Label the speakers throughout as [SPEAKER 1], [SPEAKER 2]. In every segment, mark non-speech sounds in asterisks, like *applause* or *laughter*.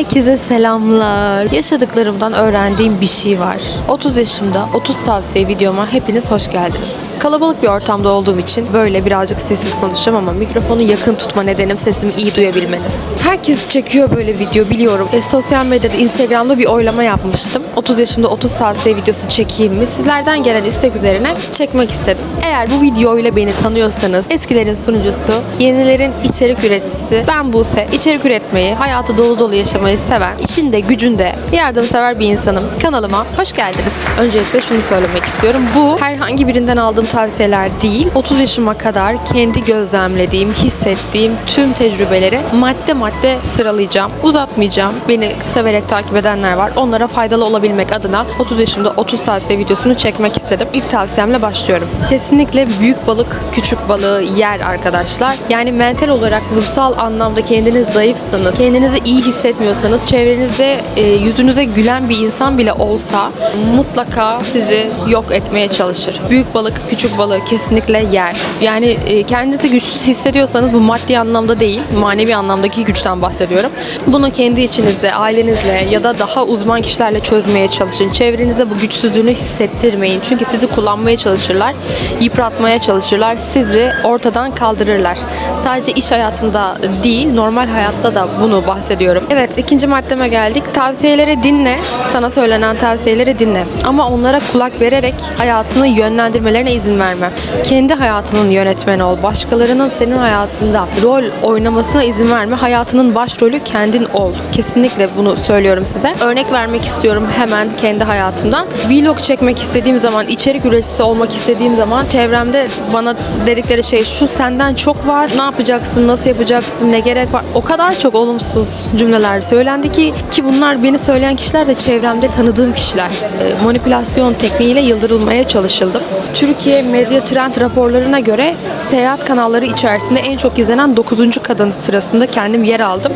[SPEAKER 1] Herkese selamlar. Yaşadıklarımdan öğrendiğim bir şey var. 30 yaşımda 30 tavsiye videoma hepiniz hoş geldiniz. Kalabalık bir ortamda olduğum için böyle birazcık sessiz konuşacağım ama mikrofonu yakın tutma nedenim sesimi iyi duyabilmeniz. Herkes çekiyor böyle video biliyorum. E, sosyal medyada Instagram'da bir oylama yapmıştım. 30 yaşımda 30 tavsiye videosu çekeyim mi? Sizlerden gelen istek üzerine çekmek istedim. Eğer bu videoyla beni tanıyorsanız eskilerin sunucusu, yenilerin içerik üreticisi ben Buse. İçerik üretmeyi, hayatı dolu dolu yaşamayı seven, işinde gücünde yardımsever bir insanım. Kanalıma hoş geldiniz. Öncelikle şunu söylemek istiyorum. Bu herhangi birinden aldığım tavsiyeler değil. 30 yaşıma kadar kendi gözlemlediğim, hissettiğim tüm tecrübeleri madde madde sıralayacağım. Uzatmayacağım. Beni severek takip edenler var. Onlara faydalı olabilmek adına 30 yaşımda 30 tavsiye videosunu çekmek istedim. İlk tavsiyemle başlıyorum. Kesinlikle büyük balık küçük balığı yer arkadaşlar. Yani mental olarak ruhsal anlamda kendiniz zayıfsanız, kendinizi iyi hissetmiyorsanız çevrenizde e, yüzünüze gülen bir insan bile olsa mutlaka sizi yok etmeye çalışır. Büyük balık küçük balığı kesinlikle yer. Yani e, kendinizi güçsüz hissediyorsanız bu maddi anlamda değil, manevi anlamdaki güçten bahsediyorum. Bunu kendi içinizde, ailenizle ya da daha uzman kişilerle çözmeye çalışın. Çevrenize bu güçsüzlüğünü hissettirmeyin. Çünkü sizi kullanmaya çalışırlar, yıpratmaya çalışırlar, sizi ortadan kaldırırlar. Sadece iş hayatında değil, normal hayatta da bunu bahsediyorum. Evet, ikinci maddeme geldik. Tavsiyeleri dinle. Sana söylenen tavsiyeleri dinle. Ama onlara kulak vererek hayatını yönlendirmelerine izin verme. Kendi hayatının yönetmeni ol. Başkalarının senin hayatında rol oynamasına izin verme. Hayatının başrolü kendin ol. Kesinlikle bunu söylüyorum size. Örnek vermek istiyorum hemen kendi hayatımdan. Vlog çekmek istediğim zaman, içerik üreticisi olmak istediğim zaman çevremde bana dedikleri şey şu senden çok var. Ne yapacaksın, nasıl yapacaksın, ne gerek var. O kadar çok olumsuz cümleler söylendi ki ki bunlar beni söyleyen kişiler de çevremde tanıdığım kişiler. E, manipülasyon tekniğiyle yıldırılmaya çalışıldım. Türkiye Medya Trend raporlarına göre seyahat kanalları içerisinde en çok izlenen 9. kadın sırasında kendim yer aldım.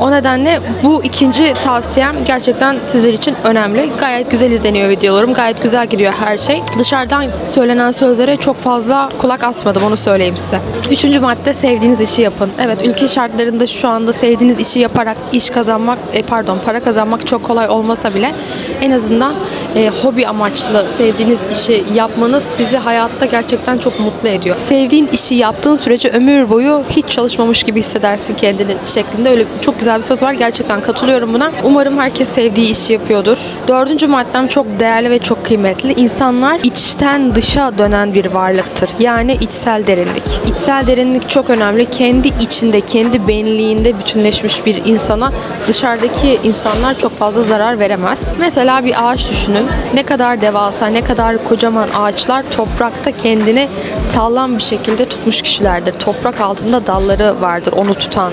[SPEAKER 1] O nedenle bu ikinci tavsiyem gerçekten sizler için önemli. Gayet güzel izleniyor videolarım. Gayet güzel gidiyor her şey. Dışarıdan söylenen sözlere çok fazla kulak asmadım onu söyleyeyim size. Üçüncü madde sevdiğiniz işi yapın. Evet ülke şartlarında şu anda sevdiğiniz işi yaparak iş kazanmak, e, pardon para kazanmak çok kolay olmasa bile en azından e, hobi amaçlı sevdiğiniz işi yapmanız sizi hayatta gerçekten çok mutlu ediyor. Sevdiğin işi yaptığın sürece ömür boyu hiç çalışmamış gibi hissedersin kendini şeklinde öyle çok güzel bir söz var. Gerçekten katılıyorum buna. Umarım herkes sevdiği işi yapıyordur. Dördüncü maddem çok değerli ve çok kıymetli. İnsanlar içten dışa dönen bir varlıktır. Yani içsel derinlik. İçsel derinlik çok önemli. Kendi içinde, kendi benliğinde bütünleşmiş bir insana dışarıdaki insanlar çok fazla zarar veremez. Mesela bir ağaç düşünün. Ne kadar devasa, ne kadar kocaman ağaçlar toprakta kendini sağlam bir şekilde tutmuş kişilerdir. Toprak altında dalları vardır onu tutan,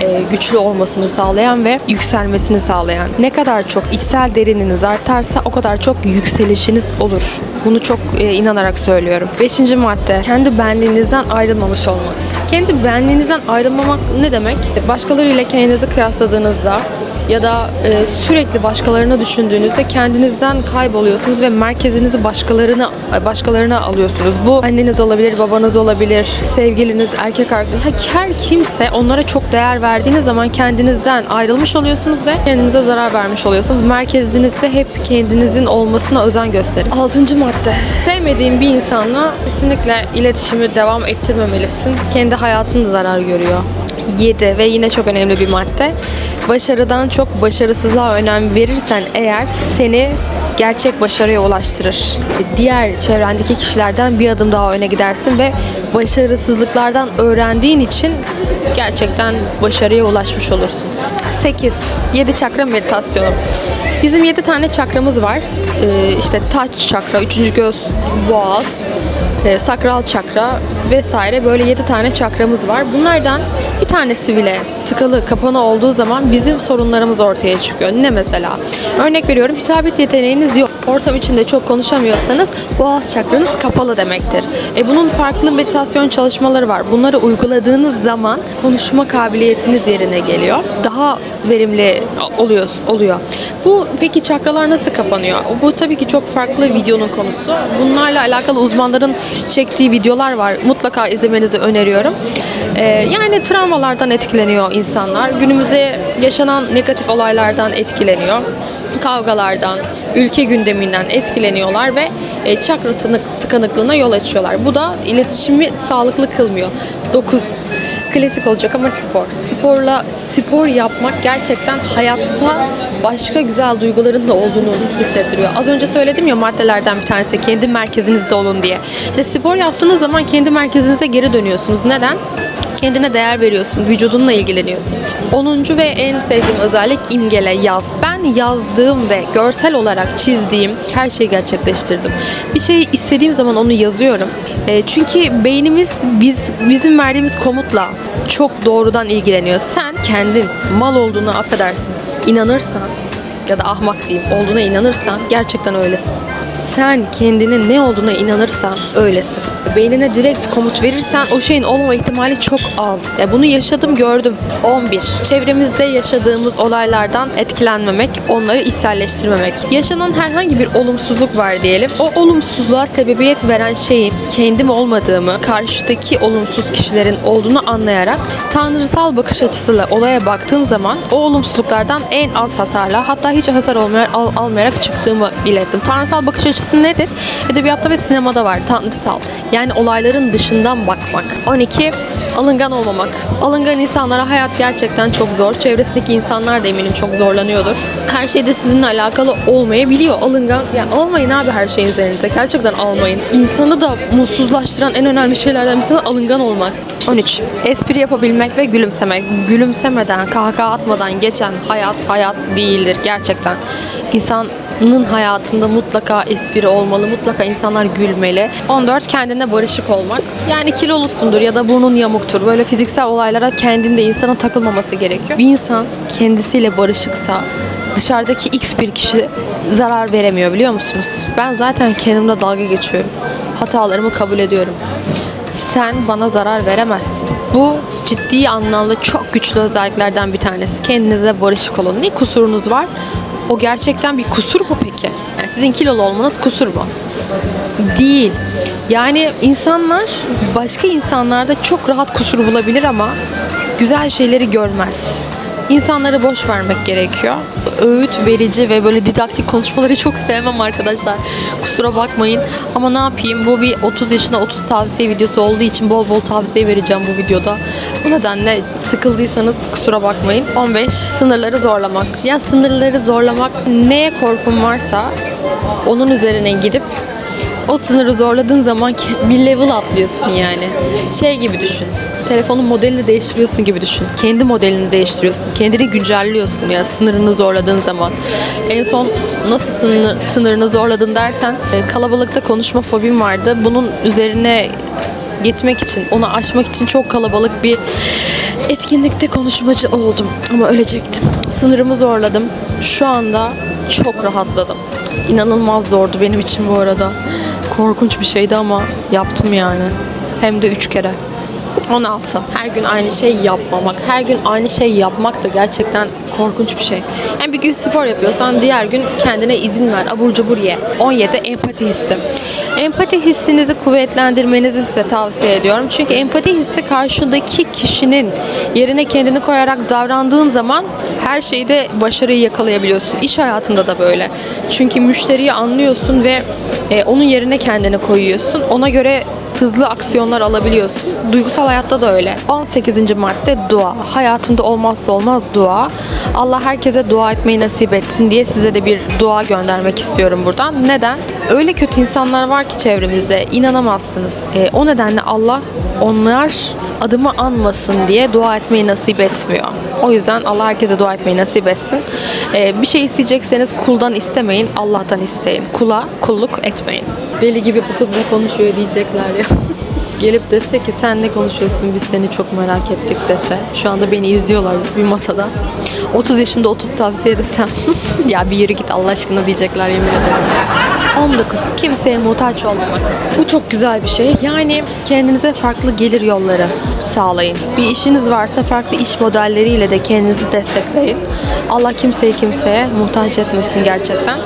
[SPEAKER 1] e, güçlü olmasını sağlayan ve yükselmesini sağlayan. Ne kadar çok içsel derininiz artarsa o kadar çok yükselişiniz olur. Bunu çok e, inanarak söylüyorum. Beşinci madde, kendi benliğinizden ayrılmamış olmanız. Kendi benliğinizden ayrılmamak ne demek? Başkalarıyla kendinizi kıyasladığınızda ya da e, sürekli başkalarını düşündüğünüzde kendinizden kayboluyorsunuz ve merkezinizi başkalarına başkalarına alıyorsunuz. Bu anneniz olabilir, babanız olabilir, sevgiliniz, erkek arkadaş, her kimse onlara çok değer verdiğiniz zaman kendinizden ayrılmış oluyorsunuz ve kendinize zarar vermiş oluyorsunuz. Merkezinizde hep kendinizin olmasına özen gösterin. Altıncı madde. Sevmediğin bir insanla kesinlikle iletişimi devam ettirmemelisin. Kendi hayatın zarar görüyor. 7 ve yine çok önemli bir madde. Başarıdan çok başarısızlığa önem verirsen eğer seni gerçek başarıya ulaştırır. Diğer çevrendeki kişilerden bir adım daha öne gidersin ve başarısızlıklardan öğrendiğin için gerçekten başarıya ulaşmış olursun. 8. 7 çakra meditasyonu. Bizim 7 tane çakramız var. Ee, işte taç çakra, 3. göz, boğaz, e, sakral çakra vesaire böyle 7 tane çakramız var. Bunlardan bir tanesi bile tıkalı, kapanı olduğu zaman bizim sorunlarımız ortaya çıkıyor. Ne mesela? Örnek veriyorum hitabet yeteneğiniz yok. Ortam içinde çok konuşamıyorsanız boğaz çakranız kapalı demektir. E bunun farklı meditasyon çalışmaları var. Bunları uyguladığınız zaman konuşma kabiliyetiniz yerine geliyor. Daha verimli oluyor. oluyor. Bu peki çakralar nasıl kapanıyor? Bu tabii ki çok farklı videonun konusu. Bunlarla alakalı uzmanların çektiği videolar var. Mutlaka izlemenizi öneriyorum. Ee, yani travmalardan etkileniyor insanlar. Günümüzde yaşanan negatif olaylardan etkileniyor. Kavgalardan, ülke gündeminden etkileniyorlar ve e, çakra tıkanık- tıkanıklığına yol açıyorlar. Bu da iletişimi sağlıklı kılmıyor. 9 klasik olacak ama spor. Sporla spor yapmak gerçekten hayatta başka güzel duyguların da olduğunu hissettiriyor. Az önce söyledim ya maddelerden bir tanesi kendi merkezinizde olun diye. İşte spor yaptığınız zaman kendi merkezinize geri dönüyorsunuz. Neden? Kendine değer veriyorsun, vücudunla ilgileniyorsun. 10. ve en sevdiğim özellik imgele, yaz. Ben yazdığım ve görsel olarak çizdiğim her şeyi gerçekleştirdim. Bir şeyi istediğim zaman onu yazıyorum. E, çünkü beynimiz biz bizim verdiğimiz komutla çok doğrudan ilgileniyor. Sen kendin mal olduğunu affedersin. inanırsan ya da ahmak diyeyim olduğuna inanırsan gerçekten öylesin. Sen kendinin ne olduğuna inanırsan öylesin. Beynine direkt komut verirsen o şeyin olmama ihtimali çok az. Ya bunu yaşadım gördüm. 11. Çevremizde yaşadığımız olaylardan etkilenmemek, onları içselleştirmemek. Yaşanan herhangi bir olumsuzluk var diyelim. O olumsuzluğa sebebiyet veren şeyin kendim olmadığımı, karşıdaki olumsuz kişilerin olduğunu anlayarak tanrısal bakış açısıyla olaya baktığım zaman o olumsuzluklardan en az hasarla hatta hiç hasar olmayarak, al- almayarak çıktığımı ilettim. Tanrısal bakış açısı nedir? Edebiyatta ve sinemada var tanrısal. Yani olayların dışından bakmak. 12. Alıngan olmamak. Alıngan insanlara hayat gerçekten çok zor. Çevresindeki insanlar da eminim çok zorlanıyordur. Her şey de sizinle alakalı olmayabiliyor. Alıngan, yani almayın abi her şeyin üzerinize. Gerçekten almayın. İnsanı da mutsuzlaştıran en önemli şeylerden birisi alıngan olmak. 13. Espri yapabilmek ve gülümsemek. Gülümsemeden, kahkaha atmadan geçen hayat hayat değildir gerçekten. İnsanın hayatında mutlaka espri olmalı, mutlaka insanlar gülmeli. 14. Kendine barışık olmak. Yani kilolusundur ya da burnun yamuktur. Böyle fiziksel olaylara kendinde insana takılmaması gerekiyor. Bir insan kendisiyle barışıksa dışarıdaki x bir kişi zarar veremiyor biliyor musunuz? Ben zaten kendimle dalga geçiyorum. Hatalarımı kabul ediyorum sen bana zarar veremezsin. Bu ciddi anlamda çok güçlü özelliklerden bir tanesi. Kendinize barışık olun. Ne kusurunuz var? O gerçekten bir kusur mu peki? Yani sizin kilolu olmanız kusur mu? Değil. Yani insanlar başka insanlarda çok rahat kusur bulabilir ama güzel şeyleri görmez. İnsanları boş vermek gerekiyor. Öğüt verici ve böyle didaktik konuşmaları çok sevmem arkadaşlar. Kusura bakmayın. Ama ne yapayım? Bu bir 30 yaşına 30 tavsiye videosu olduğu için bol bol tavsiye vereceğim bu videoda. Bu nedenle sıkıldıysanız kusura bakmayın. 15. Sınırları zorlamak. Ya sınırları zorlamak neye korkum varsa onun üzerine gidip o sınırı zorladığın zaman bir level atlıyorsun yani. Şey gibi düşün. Telefonun modelini değiştiriyorsun gibi düşün. Kendi modelini değiştiriyorsun. Kendini güncelliyorsun yani sınırını zorladığın zaman. En son nasıl sınır, sınırını zorladın dersen e, kalabalıkta konuşma fobim vardı. Bunun üzerine gitmek için, onu aşmak için çok kalabalık bir etkinlikte konuşmacı oldum. Ama ölecektim. Sınırımı zorladım. Şu anda çok rahatladım. İnanılmaz zordu benim için bu arada. Korkunç bir şeydi ama yaptım yani. Hem de üç kere. 16. Her gün aynı şey yapmamak. Her gün aynı şey yapmak da gerçekten korkunç bir şey. Yani bir gün spor yapıyorsan diğer gün kendine izin ver. Abur cubur ye. 17. Empati hissi. Empati hissinizi kuvvetlendirmenizi size tavsiye ediyorum. Çünkü empati hissi karşıdaki kişinin yerine kendini koyarak davrandığın zaman her şeyde başarıyı yakalayabiliyorsun. İş hayatında da böyle. Çünkü müşteriyi anlıyorsun ve e, onun yerine kendini koyuyorsun. Ona göre hızlı aksiyonlar alabiliyorsun. Duygusal hayatta da öyle. 18. madde dua. Hayatımda olmazsa olmaz dua. Allah herkese dua etmeyi nasip etsin diye size de bir dua göndermek istiyorum buradan. Neden? Öyle kötü insanlar var ki çevremizde inanamazsınız. E, o nedenle Allah onlar adımı anmasın diye dua etmeyi nasip etmiyor. O yüzden Allah herkese dua etmeyi nasip etsin. E, bir şey isteyecekseniz kuldan istemeyin, Allah'tan isteyin. Kula kulluk etmeyin. Deli gibi bu kız ne konuşuyor diyecekler ya. *laughs* Gelip dese ki sen ne konuşuyorsun biz seni çok merak ettik dese. Şu anda beni izliyorlar bir masada. 30 yaşımda 30 tavsiye desem. *laughs* ya bir yürü git Allah aşkına diyecekler yemin ederim. 19. Kimseye muhtaç olmamak. Bu çok güzel bir şey. Yani kendinize farklı gelir yolları sağlayın. Bir işiniz varsa farklı iş modelleriyle de kendinizi destekleyin. Allah kimseyi kimseye muhtaç etmesin gerçekten.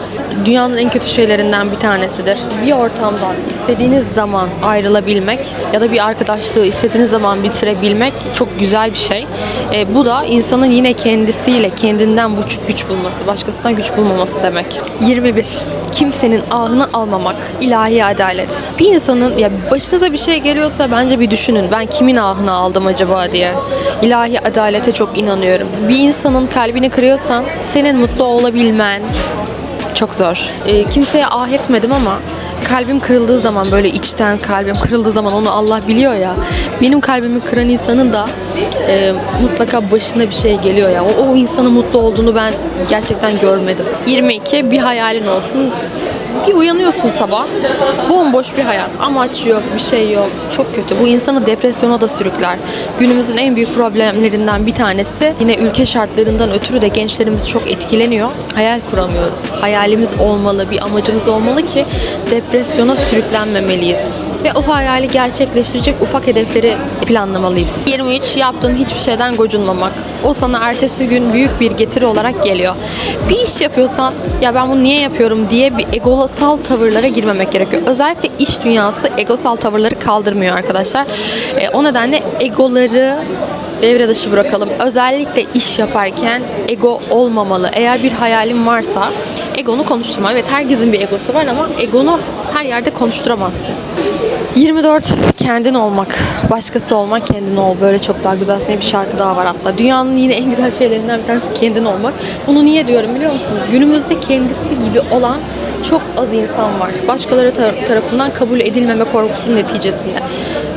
[SPEAKER 1] Dünyanın en kötü şeylerinden bir tanesidir. Bir ortamdan istediğiniz zaman ayrılabilmek ya da bir arkadaşlığı istediğiniz zaman bitirebilmek çok güzel bir şey. E, bu da insanın yine kendisiyle kendinden bu güç bulması, başkasından güç bulmaması demek. 21. Kimsenin ahını almamak. ilahi adalet. Bir insanın ya başınıza bir şey geliyorsa bence bir düşünün. Ben kimin ahını aldım acaba diye. İlahi adalete çok inanıyorum. Bir insanın kalbini kırıyorsan senin mutlu olabilmen çok zor. E, kimseye ah etmedim ama kalbim kırıldığı zaman böyle içten kalbim kırıldığı zaman onu Allah biliyor ya. Benim kalbimi kıran insanın da e, mutlaka başına bir şey geliyor ya. O, o insanın mutlu olduğunu ben gerçekten görmedim. 22 bir hayalin olsun. Bir uyanıyorsun sabah. Bomboş bir hayat. Amaç yok, bir şey yok. Çok kötü. Bu insanı depresyona da sürükler. Günümüzün en büyük problemlerinden bir tanesi yine ülke şartlarından ötürü de gençlerimiz çok etkileniyor. Hayal kuramıyoruz. Hayalimiz olmalı, bir amacımız olmalı ki depresyona sürüklenmemeliyiz. Ve o hayali gerçekleştirecek ufak hedefleri planlamalıyız. 23 yaptığın hiçbir şeyden gocunmamak. O sana ertesi gün büyük bir getiri olarak geliyor. Bir iş yapıyorsan ya ben bunu niye yapıyorum diye bir egosal tavırlara girmemek gerekiyor. Özellikle iş dünyası egosal tavırları kaldırmıyor arkadaşlar. E, o nedenle egoları devre dışı bırakalım. Özellikle iş yaparken ego olmamalı. Eğer bir hayalin varsa egonu konuşturma. Evet herkesin bir egosu var ama egonu her yerde konuşturamazsın. 24 kendin olmak, başkası olmak kendin ol. Böyle çok daha güzel bir şarkı daha var hatta. Dünyanın yine en güzel şeylerinden bir tanesi kendin olmak. Bunu niye diyorum biliyor musunuz? Günümüzde kendisi gibi olan çok az insan var. Başkaları tar- tarafından kabul edilmeme korkusunun neticesinde.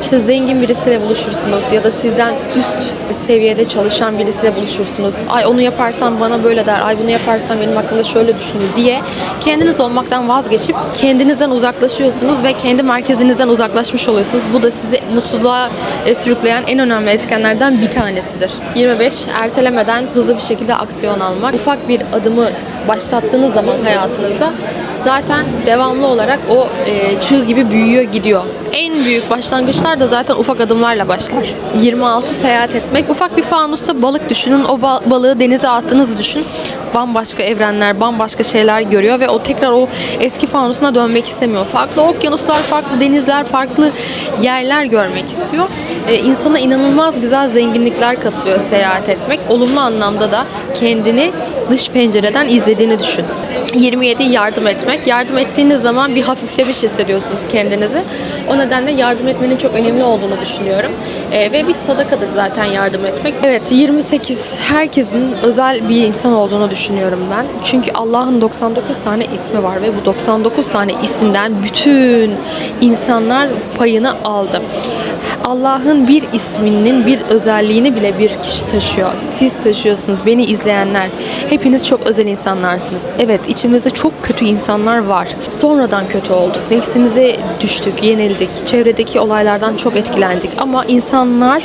[SPEAKER 1] İşte zengin birisiyle buluşursunuz ya da sizden üst seviyede çalışan birisiyle buluşursunuz. Ay onu yaparsam bana böyle der, ay bunu yaparsam benim hakkımda şöyle düşünür diye kendiniz olmaktan vazgeçip kendinizden uzaklaşıyorsunuz ve kendi merkezinizden uzaklaşmış oluyorsunuz. Bu da sizi mutsuzluğa e, sürükleyen en önemli etkenlerden bir tanesidir. 25. Ertelemeden hızlı bir şekilde aksiyon almak. Ufak bir adımı başlattığınız zaman hayatınızda zaten devamlı olarak o e, çığ gibi büyüyor gidiyor. En büyük başlangıçlar da zaten ufak adımlarla başlar. 26 seyahat etmek. Ufak bir fanusta balık düşünün. O ba- balığı denize attığınızı düşün. Bambaşka evrenler, bambaşka şeyler görüyor ve o tekrar o eski fanusuna dönmek istemiyor. Farklı okyanuslar, farklı denizler, farklı yerler görmek istiyor. E, insana inanılmaz güzel zenginlikler katılıyor seyahat etmek. Olumlu anlamda da kendini dış pencereden izlediğini düşün. 27 yardım etmek. Yardım ettiğiniz zaman bir hafiflemiş hissediyorsunuz kendinizi. O nedenle yardım etmenin çok önemli olduğunu düşünüyorum. Ee, ve bir sadakadır zaten yardım etmek. Evet 28 herkesin özel bir insan olduğunu düşünüyorum ben. Çünkü Allah'ın 99 tane ismi var ve bu 99 tane isimden bütün insanlar payını aldı. Allah'ın bir isminin bir özelliğini bile bir kişi taşıyor. Siz taşıyorsunuz, beni izleyenler. Hepiniz çok özel insanlarsınız. Evet, içimizde çok kötü insanlar var. Sonradan kötü olduk. Nefsimize düştük, yenildik. Çevredeki olaylardan çok etkilendik. Ama insanlar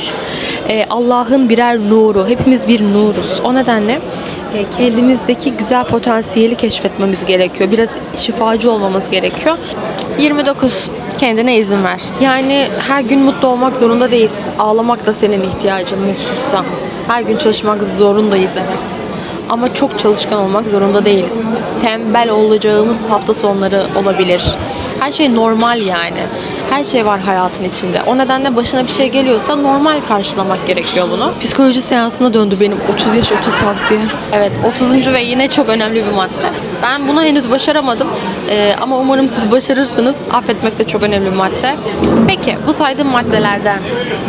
[SPEAKER 1] e, Allah'ın birer nuru. Hepimiz bir nuruz. O nedenle kendimizdeki güzel potansiyeli keşfetmemiz gerekiyor. Biraz şifacı olmamız gerekiyor. 29 kendine izin ver. Yani her gün mutlu olmak zorunda değilsin. Ağlamak da senin ihtiyacın mutsuzsan. Her gün çalışmak zorundayız evet. Ama çok çalışkan olmak zorunda değiliz. Tembel olacağımız hafta sonları olabilir. Her şey normal yani. Her şey var hayatın içinde. O nedenle başına bir şey geliyorsa normal karşılamak gerekiyor bunu. Psikoloji seansına döndü benim 30 yaş 30 tavsiye. Evet 30. ve yine çok önemli bir madde. Ben bunu henüz başaramadım. Ee, ama umarım siz başarırsınız. Affetmek de çok önemli bir madde. Peki bu saydığım maddelerden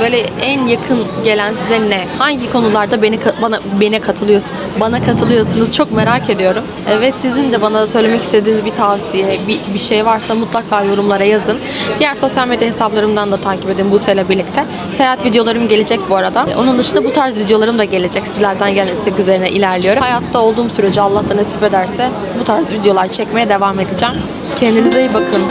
[SPEAKER 1] böyle en yakın gelen size ne? Hangi konularda beni bana bana katılıyorsunuz? Bana katılıyorsunuz. Çok merak ediyorum. Ee, ve sizin de bana söylemek istediğiniz bir tavsiye, bir, bir şey varsa mutlaka yorumlara yazın. Diğer sosyal medya hesaplarımdan da takip edin Buse'yle birlikte. Seyahat videolarım gelecek bu arada. Ee, Onun dışında bu tarz videolarım da gelecek. Sizlerden gelen istek üzerine ilerliyorum. Hayatta olduğum sürece Allah nasip ederse bu tarz videolar çekmeye devam edeceğim. Kendinize iyi bakın.